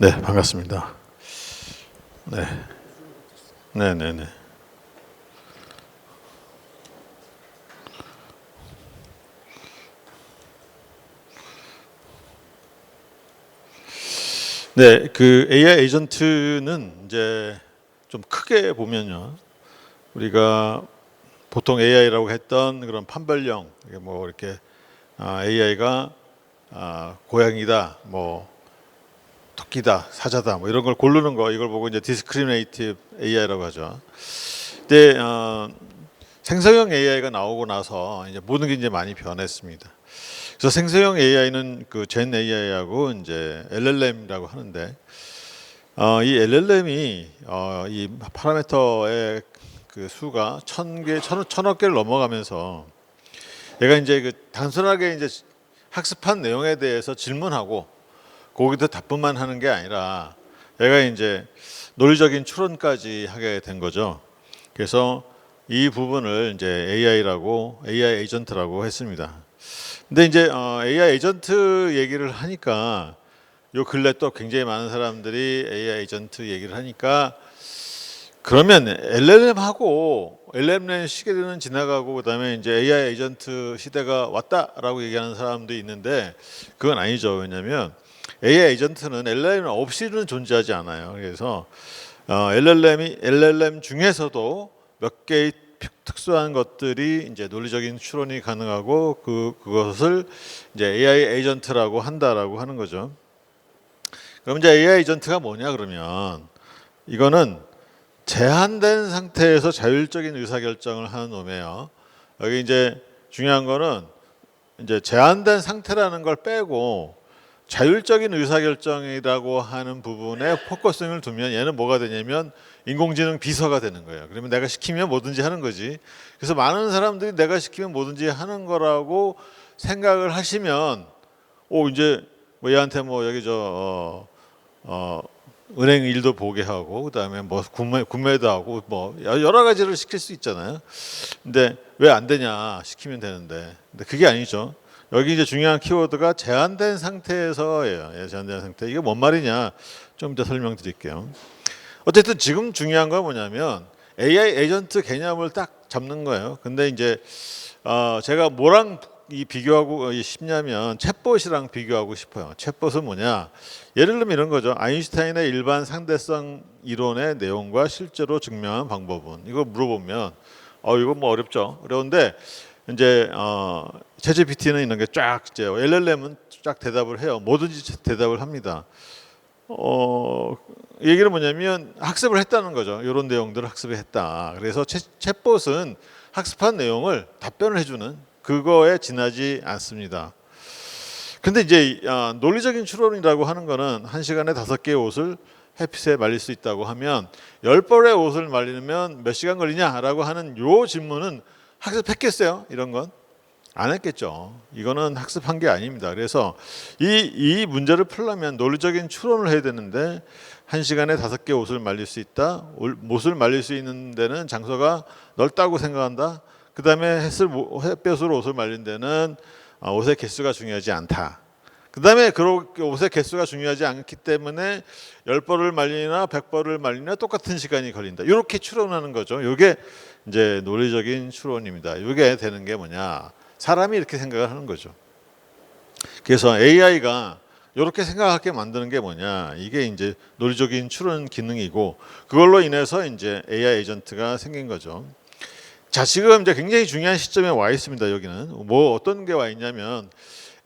네, 반갑습니다. 네. 네, 네, 네. 네, 그 AI 에이전트는 이제 좀 크게 보면요. 우리가 보통 AI라고 했던 그런 이게 뭐 이렇게 아, AI가 아, 고양이다, 뭐 토끼다, 사자다, 뭐 이런 걸 고르는 거 이걸 보고 이제 디스크리미네이티브 AI라고 하죠. 근데 어, 생성형 AI가 나오고 나서 이제 모든 게 이제 많이 변했습니다. 그래서 생성형 AI는 그 젠 AI하고 이제 LLM이라고 하는데 어, 이 LLM이 어, 이 파라미터의 그 수가 천 개, 천, 천억 개를 넘어가면서 얘가 이제 그 단순하게 이제 학습한 내용에 대해서 질문하고 거기다 답변만 하는 게 아니라 얘가 이제 논리적인 추론까지 하게 된 거죠. 그래서 이 부분을 이제 AI라고 AI 에이전트라고 했습니다. 근데 이제 어, AI 에이전트 얘기를 하니까 요 근래 또 굉장히 많은 사람들이 AI 에이전트 얘기를 하니까 그러면 LLM하고 LLM 시대는 지나가고 그다음에 이제 AI 에이전트 시대가 왔다라고 얘기하는 사람도 있는데 그건 아니죠. 왜냐하면 AI 에이전트는 LLM 없이는 존재하지 않아요. 그래서 어, LLM이 LLM 중에서도 몇 개의 특수한 것들이 이제 논리적인 추론이 가능하고 그 그것을 이제 AI 에이전트라고 한다라고 하는 거죠. 그럼 이제 AI 에이전트가 뭐냐 그러면 이거는 제한된 상태에서 자율적인 의사결정을 하는 놈이에요. 여기 이제 중요한 거는 이제 제한된 상태라는 걸 빼고 자율적인 의사결정이라고 하는 부분에 포커싱을 두면 얘는 뭐가 되냐면 인공지능 비서가 되는 거예요. 그러면 내가 시키면 뭐든지 하는 거지. 그래서 많은 사람들이 내가 시키면 뭐든지 하는 거라고 생각을 하시면 오 이제 뭐 얘한테 뭐 여기 저 어, 어, 은행 일도 보게 하고 그다음에 뭐 구매 구매도 하고 뭐 여러 가지를 시킬 수 있잖아요. 근데 왜 안 되냐 시키면 되는데. 근데 그게 아니죠. 여기 이제 중요한 키워드가 제한된 상태에서예요. 예, 제한된 상태. 이게 뭔 말이냐? 좀 이따 설명드릴게요. 어쨌든 지금 중요한 건 뭐냐면 AI 에이전트 개념을 딱 잡는 거예요. 근데 이제 어 제가 뭐랑 이 비교하고 싶냐면 챗봇이랑 비교하고 싶어요. 챗봇은 뭐냐? 예를 들면 이런 거죠. 아인슈타인의 일반 상대성 이론의 내용과 실제로 증명한 방법은 이거 물어보면 어 이거 뭐 어렵죠. 어려운데 이제 어 챗GPT는 이런 게 쫙 이제 LLM은 쫙 대답을 해요. 뭐든지 대답을 합니다. 어 얘기는 뭐냐면 학습을 했다는 거죠. 이런 내용들을 학습했다. 그래서 챗, 챗봇은 학습한 내용을 답변을 해주는 그거에 지나지 않습니다. 근데 이제 아, 논리적인 추론이라고 하는 거는 한 시간에 다섯 개의 옷을 햇빛에 말릴 수 있다고 하면 열 벌의 옷을 말리면 몇 시간 걸리냐라고 하는 요 질문은 학습했겠어요? 이런 건 안 했겠죠. 이거는 학습한 게 아닙니다. 그래서 이, 이 문제를 풀려면 논리적인 추론을 해야 되는데 한 시간에 다섯 개 옷을 말릴 수 있다. 옷을 말릴 수 있는 데는 장소가 넓다고 생각한다. 그 다음에 햇볕으로 옷을 말린 데는 아, 옷의 개수가 중요하지 않다. 그 다음에 그렇게 옷의 개수가 중요하지 않기 때문에 열 벌을 말리나 백 벌을 말리나 똑같은 시간이 걸린다. 이렇게 추론하는 거죠. 이게 이제 논리적인 추론입니다. 이게 되는 게 뭐냐? 사람이 이렇게 생각을 하는 거죠. 그래서 AI가 이렇게 생각하게 만드는 게 뭐냐? 이게 이제 논리적인 추론 기능이고 그걸로 인해서 이제 AI 에이전트가 생긴 거죠. 자, 지금 이제 굉장히 중요한 시점에 와 있습니다. 여기는 뭐 어떤 게 와 있냐면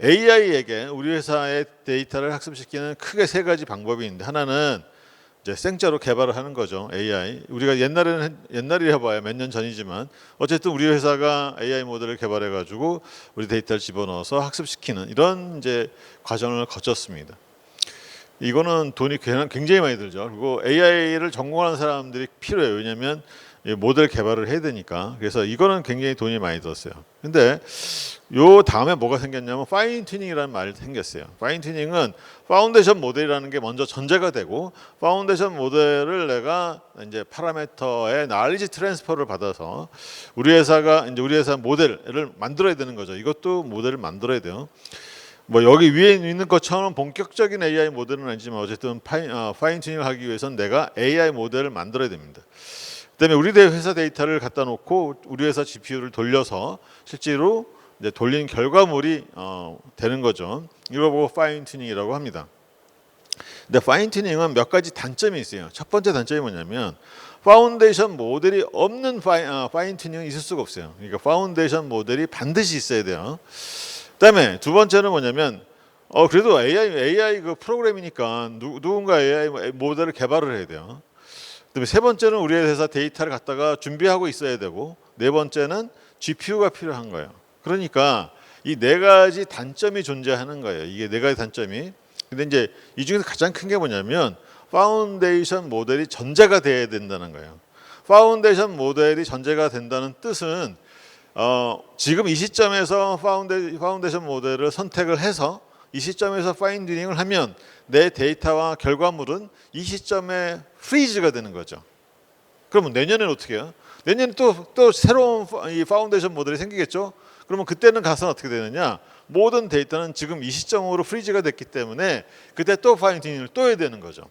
AI에게 우리 회사의 데이터를 학습시키는 크게 세 가지 방법이 있는데 하나는 이제 생자로 개발을 하는 거죠. AI. 우리가 옛날에는 옛날이라 봐야 몇 년 전이지만 어쨌든 우리 회사가 AI 모델을 개발해 가지고 우리 데이터를 집어넣어서 학습시키는 이런 이제 과정을 거쳤습니다. 이거는 돈이 굉장히 많이 들죠. 그리고 AI를 전공하는 사람들이 필요해요. 왜냐하면 모델 개발을 해야 되니까. 그래서 이거는 굉장히 돈이 많이 들었어요. 근데 요 다음에 뭐가 생겼냐면 파인 튜닝이라는 말이 생겼어요. 파인 튜닝은 파운데이션 모델이라는 게 먼저 전제가 되고 파운데이션 모델을 내가 이제 파라미터의 날리지 트랜스퍼를 받아서 우리 회사가 이제 우리 회사 모델을 만들어야 되는 거죠. 이것도 모델을 만들어야 돼요. 뭐 여기 위에 있는 것처럼 본격적인 AI 모델은 아니지만 어쨌든 파인, 어, 파인 튜닝을 하기 위해서는 내가 AI 모델을 만들어야 됩니다. 그다음에 우리 대- 회사 데이터를 갖다 놓고 우리 회사 GPU를 돌려서 실제로 이제 돌린 결과물이 어, 되는 거죠. 이거 보고 파인 튜닝이라고 합니다. 근데 파인 튜닝은 몇 가지 단점이 있어요. 첫 번째 단점이 뭐냐면 파운데이션 모델이 없는 파인, 어, 파인 튜닝은 있을 수가 없어요. 그러니까 파운데이션 모델이 반드시 있어야 돼요. 그다음에 두 번째는 뭐냐면 어 그래도 AI AI 그 프로그램이니까 누, 누군가 AI 모델을 개발을 해야 돼요. 그다음에 세 번째는 우리 회사 데이터를 갖다가 준비하고 있어야 되고 네 번째는 GPU가 필요한 거예요. 그러니까 이 네 가지 단점이 존재하는 거예요. 이게 네 가지 단점이. 근데 이제 이 중에서 가장 큰 게 뭐냐면 파운데이션 모델이 전제가 돼야 된다는 거예요. 파운데이션 모델이 전제가 된다는 뜻은 어, 지금 이 시점에서 파운데, 파운데이션 모델을 선택을 해서 이 시점에서 파인 튜닝을 하면 내 데이터와 결과물은 이 시점에 프리즈가 되는 거죠. 그러면 내년에는 어떻게 해요? 내년에 또, 또 새로운 파- 이 파운데이션 모델이 생기겠죠? 그러면 그때는 가서 어떻게 되느냐? 모든 데이터는 지금 이 시점으로 프리즈가 됐기 때문에 그때 또 파인 튜닝을 또 해야 되는 거죠.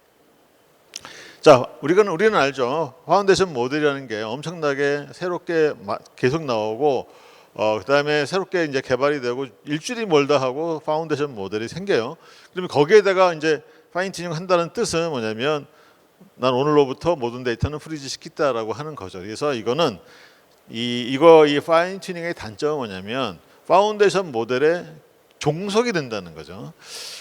자, 우리가 우리는 알죠. 파운데이션 모델이라는 게 엄청나게 새롭게 마- 계속 나오고 어 그다음에 새롭게 이제 개발이 되고 일주일이 멀다 하고 파운데이션 모델이 생겨요. 그러면 거기에다가 이제 파인 튜닝 한다는 뜻은 뭐냐면 난 오늘로부터 모든 데이터는 프리즈 시키다라고 하는 거죠. 그래서 이거는 이 이거 이 파인 튜닝의 단점은 뭐냐면 파운데이션 모델에 종속이 된다는 거죠.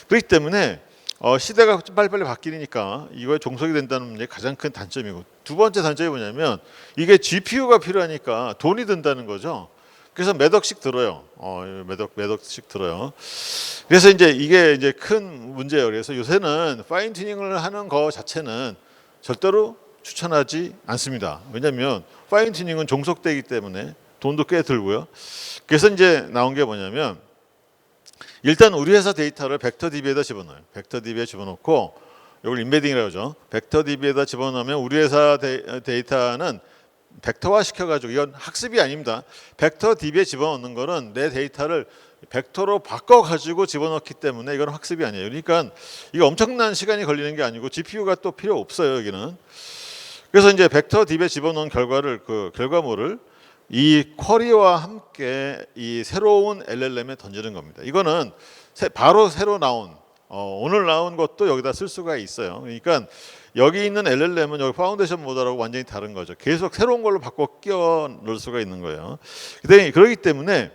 그렇기 때문에 어, 시대가 빨리빨리 바뀌니까 이거에 종속이 된다는 게 가장 큰 단점이고 두 번째 단점이 뭐냐면 이게 GPU가 필요하니까 돈이 든다는 거죠. 그래서 몇 억씩 들어요. 어, 몇 억, 몇 억씩 들어요. 그래서 이제 이게 이제 큰 문제예요. 그래서 요새는 파인 튜닝을 하는 거 자체는 절대로 추천하지 않습니다. 왜냐하면 파인 튜닝은 종속되기 때문에 돈도 꽤 들고요. 그래서 이제 나온 게 뭐냐면 일단 우리 회사 데이터를 벡터 DB에다 집어넣어요. 벡터 DB에 집어넣고 이걸 인베딩이라고 하죠. 벡터 DB에다 집어넣으면 우리 회사 데, 데이터는 벡터화 시켜가지고 이건 학습이 아닙니다. 벡터 DB에 집어넣는 거는 내 데이터를 벡터로 바꿔가지고 집어넣기 때문에 이건 학습이 아니에요. 그러니까 이거 엄청난 시간이 걸리는 게 아니고 GPU가 또 필요 없어요. 여기는. 그래서 이제 벡터 DB에 집어넣은 결과를 그 결과물을 이 쿼리와 함께 이 새로운 LLM에 던지는 겁니다. 이거는 새- 바로 새로 나온 어, 오늘 나온 것도 여기다 쓸 수가 있어요. 그러니까 여기 있는 LLM은 여기 파운데이션 모델하고 완전히 다른 거죠. 계속 새로운 걸로 바꿔 끼워 넣을 수가 있는 거예요. 그렇기 때문에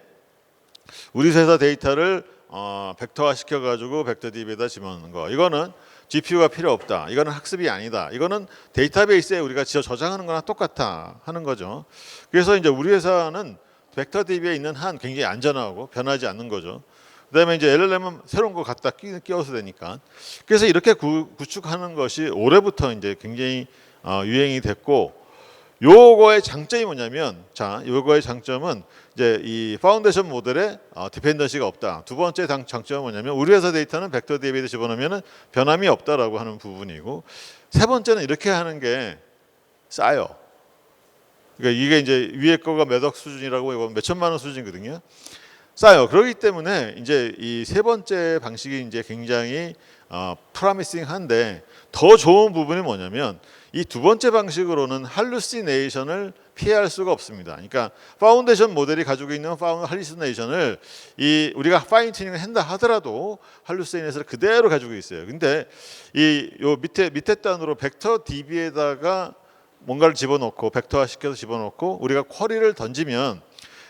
우리 회사 데이터를 어, 벡터화 시켜가지고 벡터 DB에다 집어넣는 거. 이거는 GPU가 필요 없다. 이거는 학습이 아니다. 이거는 데이터베이스에 우리가 지어 저장하는 거나 똑같아 하는 거죠. 그래서 이제 우리 회사는 벡터 DB에 있는 한 굉장히 안전하고 변하지 않는 거죠. 그다음에 이제 LLM은 새로운 거 갖다 끼, 끼워서 되니까. 그래서 이렇게 구, 구축하는 것이 올해부터 이제 굉장히 어, 유행이 됐고 요거의 장점이 뭐냐면 자 요거의 장점은 이제 이 파운데이션 모델에 어, 디펜던시가 없다. 두 번째 장, 장점은 뭐냐면 우리 회사 데이터는 벡터 DB에 집어넣으면 변함이 없다라고 하는 부분이고 세 번째는 이렇게 하는 게 싸요. 그러니까 이게 이제 위에 거가 몇 억 수준이라고 이거 몇 천만 원 수준이거든요. 싸요. 그렇기 때문에 이제 이 세 번째 방식이 이제 굉장히 어, 프라미싱한데 더 좋은 부분이 뭐냐면 이 두 번째 방식으로는 할루시네이션을 피할 수가 없습니다. 그러니까 파운데이션 모델이 가지고 있는 파운 할루시네이션을 이 우리가 파인 튜닝을 한다 하더라도 할루시네이션을 그대로 가지고 있어요. 근데 이 요 밑에 밑에 단으로 벡터 DB에다가 뭔가를 집어넣고 벡터화 시켜서 집어넣고 우리가 쿼리를 던지면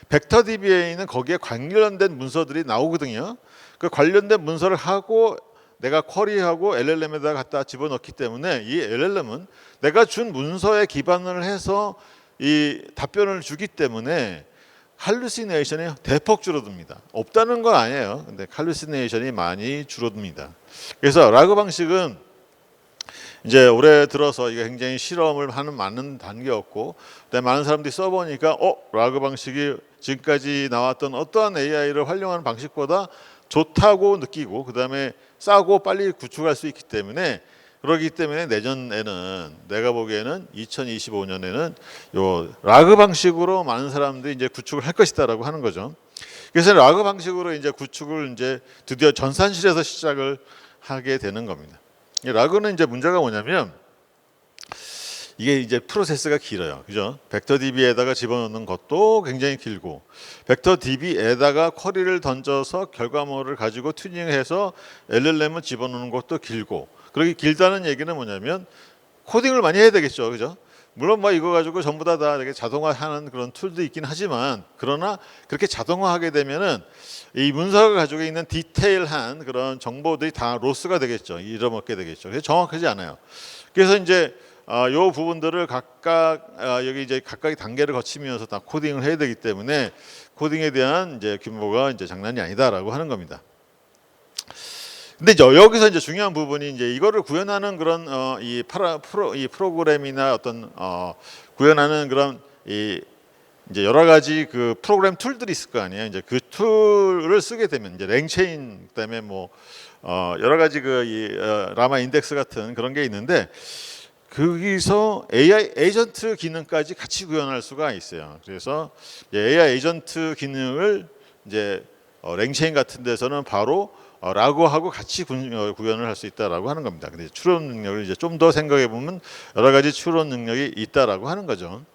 벡터 DB에 있는 거기에 관련된 문서들이 나오거든요. 그 관련된 문서를 하고 내가 쿼리하고 LLM에다 갖다 집어넣기 때문에 이 LLM은 내가 준 문서에 기반을 해서 이 답변을 주기 때문에 할루시네이션이 대폭 줄어듭니다. 없다는 건 아니에요. 근데 할루시네이션이 많이 줄어듭니다. 그래서 라그 방식은 이제 올해 들어서 이게 굉장히 실험을 하는 많은 단계였고, 그다음에 많은 사람들이 써보니까 어 라그 방식이 지금까지 나왔던 어떠한 AI를 활용하는 방식보다 좋다고 느끼고, 그다음에 싸고 빨리 구축할 수 있기 때문에 그러기 때문에 내년에는 내가 보기에는 2025년에는 요 라그 방식으로 많은 사람들이 이제 구축을 할 것이다라고 하는 거죠. 그래서 라그 방식으로 이제 구축을 이제 드디어 전산실에서 시작을 하게 되는 겁니다. 이 라그는 이제 문제가 뭐냐면 이게 이제 프로세스가 길어요. 그죠? 벡터 DB에다가 집어넣는 것도 굉장히 길고 벡터 DB에다가 쿼리를 던져서 결과물을 가지고 튜닝해서 LLM을 집어넣는 것도 길고 그렇게 길다는 얘기는 뭐냐면 코딩을 많이 해야 되겠죠. 그죠? 물론 뭐 이거 가지고 전부 다 다 이렇게 자동화하는 그런 툴도 있긴 하지만 그러나 그렇게 자동화하게 되면은 이 문서가 가지고 있는 디테일한 그런 정보들이 다 로스가 되겠죠. 잃어먹게 되겠죠. 그래서 정확하지 않아요. 그래서 이제 아, 요 부분들을 각각 아, 여기 이제 각각의 단계를 거치면서 다 코딩을 해야 되기 때문에 코딩에 대한 이제 규모가 이제 장난이 아니다라고 하는 겁니다. 근데 이제 여기서 이제 중요한 부분이 이제 이거를 구현하는 그런 어, 이 파라 프로 이 프로그램이나 어떤 어, 구현하는 그런 이 이제 여러 가지 그 프로그램 툴들이 있을 거 아니에요. 이제 그 툴을 쓰게 되면 이제 랭체인 그다음에 뭐 어, 여러 가지 그 이 어, 라마 인덱스 같은 그런 게 있는데 거기서 AI 에이전트 기능까지 같이 구현할 수가 있어요. 그래서 AI 에이전트 기능을 이제 어, 랭체인 같은 데서는 바로 어, 라고 하고 같이 군- 어, 구현을 할 수 있다라고 하는 겁니다. 근데 추론 능력을 이제 좀 더 생각해 보면 여러 가지 추론 능력이 있다라고 하는 거죠.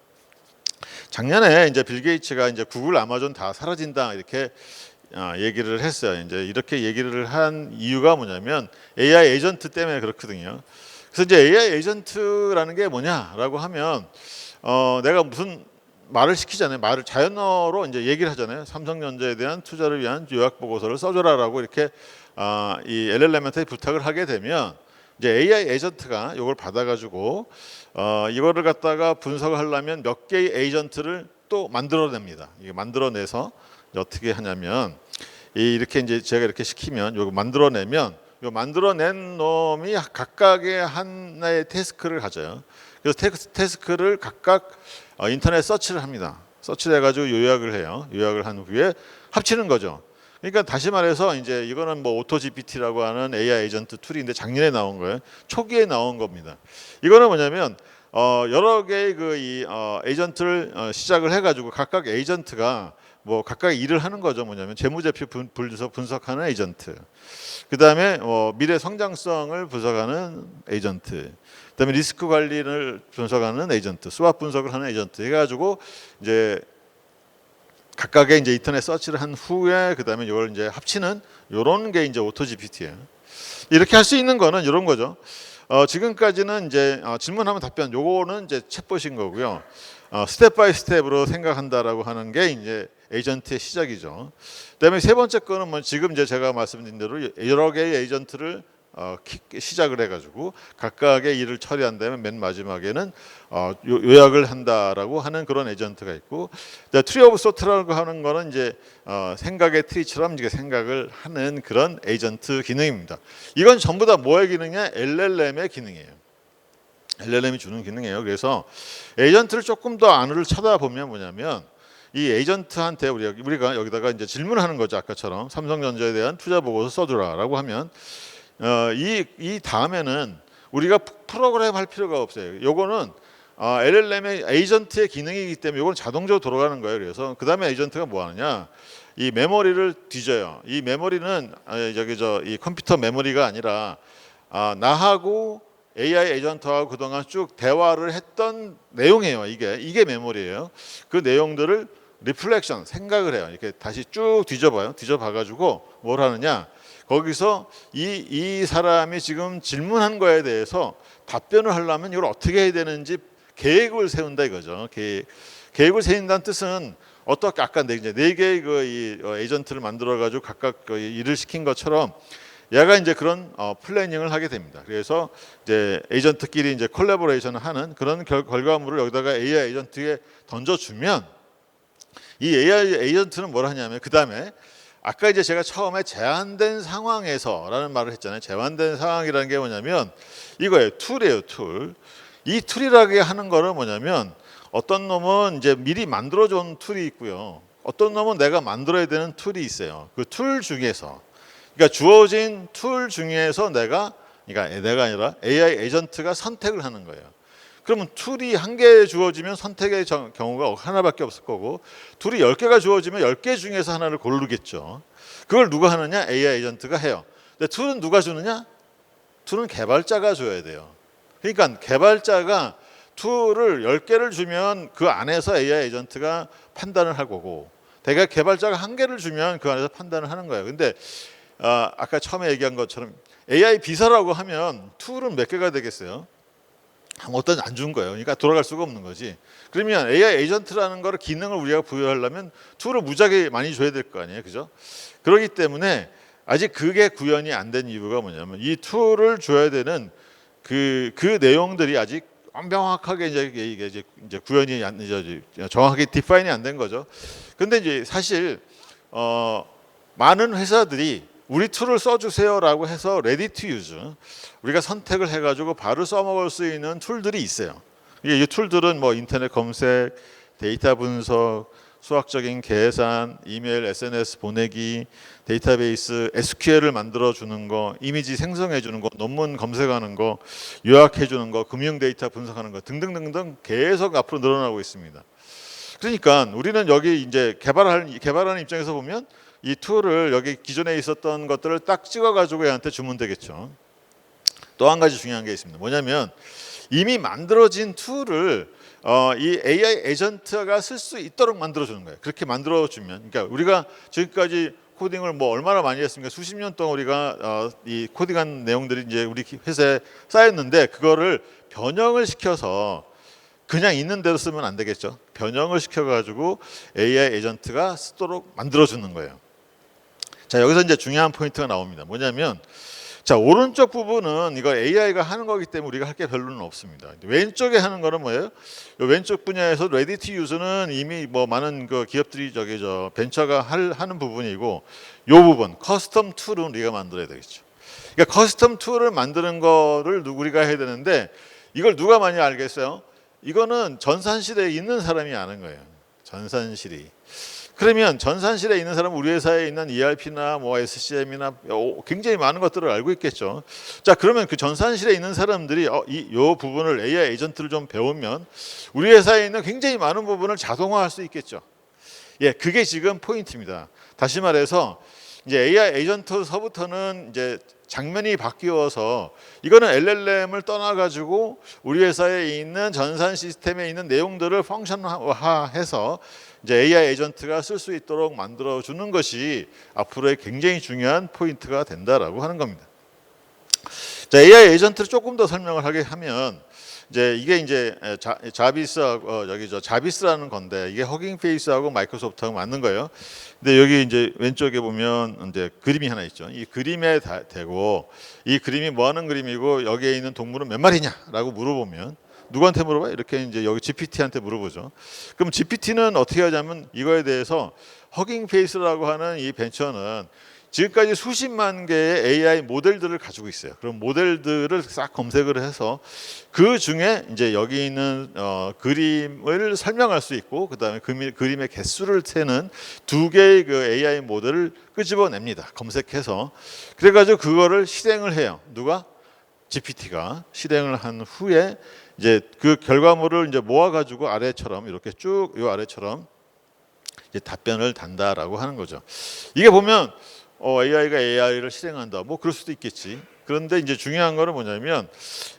작년에 이제 빌 게이츠가 이제 구글, 아마존 다 사라진다 이렇게 아, 얘기를 했어요. 이제 이렇게 얘기를 한 이유가 뭐냐면 AI 에이전트 때문에 그렇거든요. 그래서 이제 AI 에이전트라는 게 뭐냐라고 하면 어, 내가 무슨 말을 시키잖아요. 말을 자연어로 이제 얘기를 하잖아요. 삼성전자에 대한 투자를 위한 요약 보고서를 써줘라라고 이렇게 아, 이 LLM한테 부탁을 하게 되면 이제 AI 에이전트가 이걸 받아가지고 어, 이거를 갖다가 분석을 하려면 몇 개의 에이전트를 또 만들어냅니다. 이게 만들어내서 어떻게 하냐면 이 이렇게 이제 제가 이렇게 시키면 요거 만들어내면 요 만들어낸 놈이 각각의 하나의 태스크를 가져요. 그래서 테스- 태스크를 각각 어, 인터넷 서치를 합니다. 서치를 해가지고 요약을 해요. 요약을 한 후에 합치는 거죠. 그러니까 다시 말해서 이제 이거는 뭐 오토 GPT라고 하는 AI 에이전트 툴인데 작년에 나온 거예요. 초기에 나온 겁니다. 이거는 뭐냐면 어, 여러 개의 그이 어, 에이전트를 어, 시작을 해가지고 각각 에이전트가 뭐 각각 일을 하는 거죠. 뭐냐면 재무제표 분- 분석 분석하는 에이전트. 그 다음에 어, 미래 성장성을 분석하는 에이전트. 그다음에 리스크 관리를 분석하는 에이전트, 스왑 분석을 하는 에이전트 해가지고 이제 각각의 이제 인터넷 서치를 한 후에 그다음에 이걸 이제 합치는 요런 게 이제 오토 GPT예요. 이렇게 할 수 있는 거는 이런 거죠. 어, 지금까지는 이제 어, 질문하면 답변 요거는 이제 챗봇인 거고요. 어, 스텝 바이 스텝으로 생각한다라고 하는 게 이제 에이전트의 시작이죠. 그다음에 세 번째 거는 뭐 지금 이제 제가 말씀드린 대로 여러 개의 에이전트를 어, 키- 시작을 해가지고 각각의 일을 처리한 다음에 맨 마지막에는 어, 요- 요약을 한다라고 하는 그런 에이전트가 있고 트리 오브 소트라고 하는 거는 이제 어, 생각의 트리처럼 이제 생각을 하는 그런 에이전트 기능입니다. 이건 전부 다 뭐의 기능이냐? LLM의 기능이에요. LLM이 주는 기능이에요. 그래서 에이전트를 조금 더 안으로 쳐다보면 뭐냐면 이 에이전트한테 우리가 우리가 여기다가 이제 질문하는 거죠. 아까처럼 삼성전자에 대한 투자 보고서 써주라라고 하면 어, 이, 이 다음에는 우리가 프로그램 할 필요가 없어요. 요거는 어, LLM의 에이전트의 기능이기 때문에 이건 자동적으로 돌아가는 거예요. 그래서 그 다음에 에이전트가 뭐 하느냐? 이 메모리를 뒤져요. 이 메모리는 아, 저기 저 이 컴퓨터 메모리가 아니라 아, 나하고 AI 에이전트하고 그동안 쭉 대화를 했던 내용이에요. 이게 이게 메모리예요. 그 내용들을 리플렉션 생각을 해요. 이렇게 다시 쭉 뒤져봐요. 뒤져봐가지고 뭘 하느냐? 거기서 이, 이 사람이 지금 질문한 거에 대해서 답변을 하려면 이걸 어떻게 해야 되는지 계획을 세운다 이거죠. 계획. 계획을 세운다는 뜻은 어떻게 아까 네 이제 네 개의 그이 에이전트를 만들어 가지고 각각 그 일을 시킨 것처럼 얘가 이제 그런 어, 플래닝을 하게 됩니다. 그래서 이제 에이전트끼리 이제 콜라보레이션을 하는 그런 결, 결과물을 여기다가 AI 에이전트에 던져주면 이 AI 에이전트는 뭘 하냐면 그 다음에 아까 이제 제가 처음에 제한된 상황에서라는 말을 했잖아요. 제한된 상황이라는 게 뭐냐면 이거예요. 툴이에요, 툴. 이 툴이라게 하는 거는 뭐냐면 어떤 놈은 이제 미리 만들어 준 툴이 있고요. 어떤 놈은 내가 만들어야 되는 툴이 있어요. 그 툴 중에서 그러니까 주어진 툴 중에서 내가 그러니까 내가 아니라 AI 에이전트가 선택을 하는 거예요. 그러면 툴이 한 개 주어지면 선택의 정- 경우가 하나밖에 없을 거고 툴이 열 개가 주어지면 열개 중에서 하나를 고르겠죠. 그걸 누가 하느냐? AI 에이전트가 해요. 근데 툴은 누가 주느냐? 툴은 개발자가 줘야 돼요. 그러니까 개발자가 툴을 10개를 주면 그 안에서 AI 에이전트가 판단을 할 거고 대개 개발자가 한 개를 주면 그 안에서 판단을 하는 거예요. 근데 아, 아까 처음에 얘기한 것처럼 AI 비서라고 하면 툴은 몇 개가 되겠어요? 아무것도 안 준 거예요. 그러니까 돌아갈 수가 없는 거지. 그러면 AI 에이전트라는 거를 기능을 우리가 부여하려면 툴을 무지하게 많이 줘야 될 거 아니에요. 그죠? 그렇기 때문에 아직 그게 구현이 안 된 이유가 뭐냐면 이 툴을 줘야 되는 그, 그 내용들이 아직 명확하게 이제 이게 이제, 이제 구현이 안 이제 정확하게 디파인이 안 된 거죠. 근데 이제 사실 어 많은 회사들이 우리 툴을 써주세요라고 해서 레디 투 유즈 우리가 선택을 해가지고 바로 써먹을 수 있는 툴들이 있어요. 이 툴들은 뭐 인터넷 검색, 데이터 분석, 수학적인 계산, 이메일, SNS 보내기, 데이터베이스, SQL을 만들어 주는 거, 이미지 생성해 주는 거, 논문 검색하는 거, 요약해 주는 거, 금융 데이터 분석하는 거 등등등등 계속 앞으로 늘어나고 있습니다. 그러니까 우리는 여기 이제 개발하는 개발하는 입장에서 보면 이 툴을 여기 기존에 있었던 것들을 딱 찍어 가지고 얘한테 주면 되겠죠. 또 한 가지 중요한 게 있습니다. 뭐냐면 이미 만들어진 툴을 어, 이 AI 에이전트가 쓸 수 있도록 만들어 주는 거예요. 그렇게 만들어 주면 그러니까 우리가 지금까지 코딩을 뭐 얼마나 많이 했습니까? 수십 년 동안 우리가 어, 이 코딩한 내용들이 이제 우리 회사에 쌓였는데 그거를 변형을 시켜서 그냥 있는 대로 쓰면 안 되겠죠. 변형을 시켜가지고 AI 에이전트가 쓰도록 만들어주는 거예요. 자 여기서 이제 중요한 포인트가 나옵니다. 뭐냐면 자 오른쪽 부분은 이거 AI가 하는 거기 때문에 우리가 할 게 별로는 없습니다. 왼쪽에 하는 거는 뭐예요? 요 왼쪽 분야에서 레디티 유즈는 이미 뭐 많은 그 기업들이 저기 저 벤처가 할, 하는 부분이고 요 부분 커스텀 툴은 우리가 만들어야 되겠죠. 그러니까 커스텀 툴을 만드는 거를 누- 우리가 해야 되는데 이걸 누가 많이 알겠어요? 이거는 전산실에 있는 사람이 아는 거예요. 전산실이. 그러면 전산실에 있는 사람은 우리 회사에 있는 ERP나 뭐 SCM이나 굉장히 많은 것들을 알고 있겠죠. 자, 그러면 그 전산실에 있는 사람들이 어, 이 요 부분을 AI 에이전트를 좀 배우면 우리 회사에 있는 굉장히 많은 부분을 자동화할 수 있겠죠. 예, 그게 지금 포인트입니다. 다시 말해서 이제 AI 에이전트서부터는 이제 장면이 바뀌어서 이거는 LLM을 떠나 가지고 우리 회사에 있는 전산 시스템에 있는 내용들을 펑션화해서 이제 AI 에이전트가 쓸 수 있도록 만들어 주는 것이 앞으로의 굉장히 중요한 포인트가 된다라고 하는 겁니다. 자, AI 에이전트를 조금 더 설명을 하게 하면 이제 이게 이제 자, 자비스하고 어, 여기 저 자비스라는 건데 이게 허깅 페이스하고 마이크로소프트하고 맞는 거예요. 근데 여기 이제 왼쪽에 보면 이제 그림이 하나 있죠. 이 그림에 다, 대고 이 그림이 뭐 하는 그림이고 여기에 있는 동물은 몇 마리냐라고 물어보면 누구한테 물어봐요? 이렇게 이제 여기 GPT한테 물어보죠. 그럼 GPT는 어떻게 하냐면 이거에 대해서 허깅 페이스라고 하는 이 벤처는 지금까지 수십만 개의 AI 모델들을 가지고 있어요. 그럼 모델들을 싹 검색을 해서 그 중에 이제 여기 있는 어, 그림을 설명할 수 있고 그다음에 그미, 그림의 개수를 세는 두 개의 그 AI 모델을 끄집어냅니다. 검색해서 그래가지고 그거를 실행을 해요. 누가 GPT가 실행을 한 후에 이제 그 결과물을 이제 모아 가지고 아래처럼 이렇게 쭉 요 아래처럼 이제 답변을 단다라고 하는 거죠. 이게 보면 어, AI가 AI를 실행한다. 뭐 그럴 수도 있겠지. 그런데 이제 중요한 거는 뭐냐면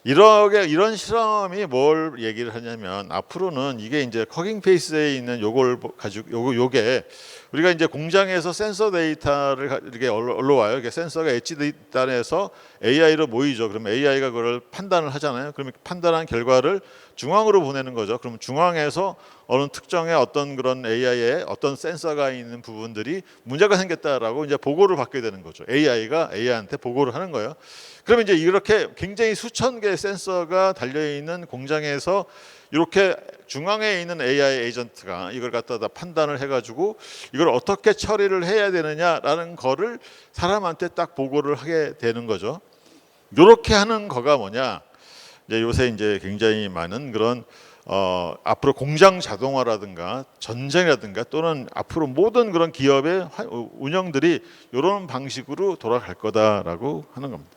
이렇게 이런 실험이 뭘 얘기를 하냐면 앞으로는 이게 이제 커깅 페이스에 있는 요걸 가지고 요거 요게 우리가 이제 공장에서 센서 데이터를 가- 이렇게 올라- 올라와요. 이게 센서가 엣지 데이터에서 AI로 모이죠. 그럼 AI가 그걸 판단을 하잖아요. 그러면 판단한 결과를 중앙으로 보내는 거죠. 그럼 중앙에서 어느 특정의 어떤 그런 AI의 어떤 센서가 있는 부분들이 문제가 생겼다라고 이제 보고를 받게 되는 거죠. AI가 AI한테 보고를 하는 거예요. 그러면 이제 이렇게 굉장히 수천 개의 센서가 달려 있는 공장에서 이렇게 중앙에 있는 AI 에이전트가 이걸 갖다가 판단을 해가지고 이걸 어떻게 처리를 해야 되느냐라는 거를 사람한테 딱 보고를 하게 되는 거죠. 이렇게 하는 거가 뭐냐? 이제 요새 이제 굉장히 많은 그런 어, 앞으로 공장 자동화라든가 전쟁이라든가 또는 앞으로 모든 그런 기업의 화- 운영들이 이런 방식으로 돌아갈 거다라고 하는 겁니다.